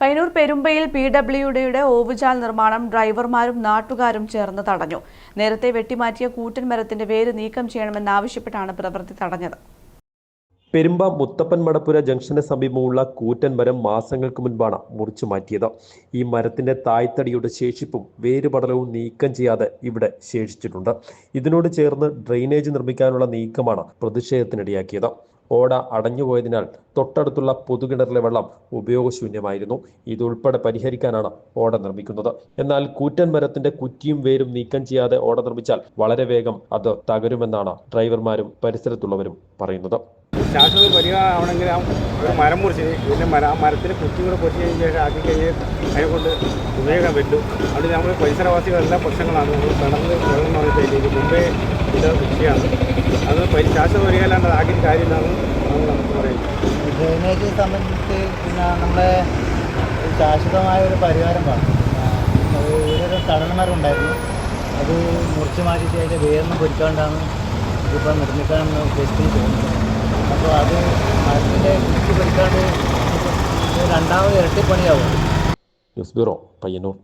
Payyanur പെരുമ്പയിൽ P ഡബ്ല്യുഡിയുടെ ഓവുചാൽ നിർമ്മാണം ഡ്രൈവർമാരും നാട്ടുകാരും ചേർന്ന് തടഞ്ഞു. നേരത്തെ വെട്ടിമാറ്റിയ കൂറ്റൻ മരത്തിന്റെ വേര് നീക്കം ചെയ്യണമെന്നാവശ്യപ്പെട്ടാണ് പ്രവൃത്തി തടഞ്ഞത്. പെരുമ്പ മുത്തപ്പൻ മടപ്പുര ജംഗ്ഷന് സമീപമുള്ള കൂറ്റൻ മരം മാസങ്ങൾക്ക് മുൻപാണ് മുറിച്ചു മാറ്റിയത്. ഈ മരത്തിന്റെ തായ്തടിയുടെ ശേഷിപ്പും വേരുപടലവും നീക്കം ചെയ്യാതെ ഇവിടെ ശേഷിച്ചിട്ടുണ്ട്. ഇതിനോട് ചേർന്ന് ഡ്രെയിനേജ് നിർമ്മിക്കാനുള്ള നീക്കമാണ് പ്രതിഷേധത്തിനിടയാക്കിയത്. ഓട അടഞ്ഞുപോയതിനാൽ തൊട്ടടുത്തുള്ള പൊതുകിണറിലെ വെള്ളം ഉപയോഗശൂന്യമായിരുന്നു. ഇതുൾപ്പെടെ പരിഹരിക്കാനാണ് ഓട നിർമ്മിക്കുന്നത്. എന്നാൽ കൂറ്റൻ മരത്തിന്റെ കുറ്റിയും വേരും നീക്കം ചെയ്യാതെ ഓട നിർമ്മിച്ചാൽ വളരെ വേഗം അത് തകരുമെന്നാണ് ഡ്രൈവർമാരും പരിസരത്തുള്ളവരും പറയുന്നത്. ശാശ്വത പരിഹാരമാണെങ്കിൽ ഒരു മരം മുറിച്ച് പിന്നെ മരം ആ മരത്തിന് കുറ്റി കൂടെ പൊട്ടി കഴിഞ്ഞ ശേഷം ആക്കി കഴിഞ്ഞാൽ അതിനെ കൊണ്ട് ഉപയോഗം പറ്റും അതുകൊണ്ട് നമ്മൾ പരിസരവാസികളെല്ലാം പ്രശ്നങ്ങളാണ്. നമ്മൾ കിണറിൽ വെള്ളം എന്ന് പറഞ്ഞിട്ട് മുമ്പേ ഇത് പരി- ശാശ്വത പരിഹാരം ആക്കിയിട്ട് കാര്യമില്ലാന്ന് ആണ് നമുക്ക് പറയുന്നത് ഡ്രെയിനേജ് സംബന്ധിച്ച് പിന്നെ നമ്മളെ ശാശ്വതമായ ഒരു പരിഹാരം പറഞ്ഞു ആ, അത് ഒരു തടൽമരം ഉണ്ടായിരുന്നു അത് മുറിച്ച് മാറ്റിയിട്ട് അതിന്റെ വേറിന് പൊരിക്കാണ്ടാണ് ഇതിപ്പോൾ നിർമ്മിക്കാമെന്ന് ഉദ്ദേശിക്കുന്നത് തോന്നുന്നത് അപ്പോൾ അത് അതിന്റെ മുറിച്ച് പൊരിക്കാണ്ട് രണ്ടാമത് ഇരട്ടിപ്പണിയാവും. News bureau Payyanur.